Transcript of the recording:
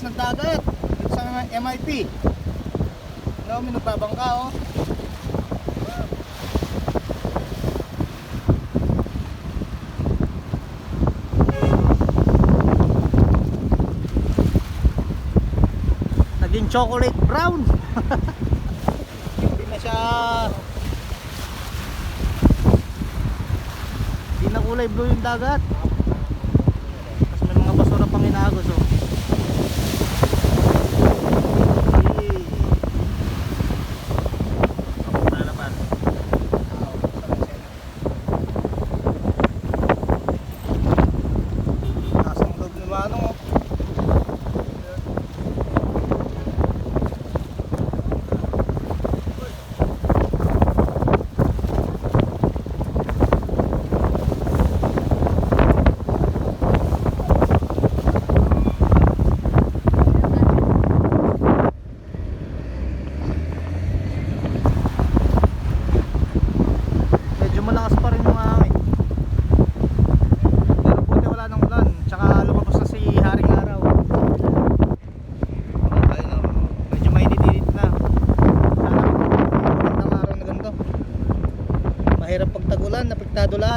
lakas ng dagat dito sa MIP. Ano, may nagbabangka oh. Naging chocolate brown. Hindi na siya Hindi na kulay blue yung dagat. Mahirap pagtagulan, napiktado lahat.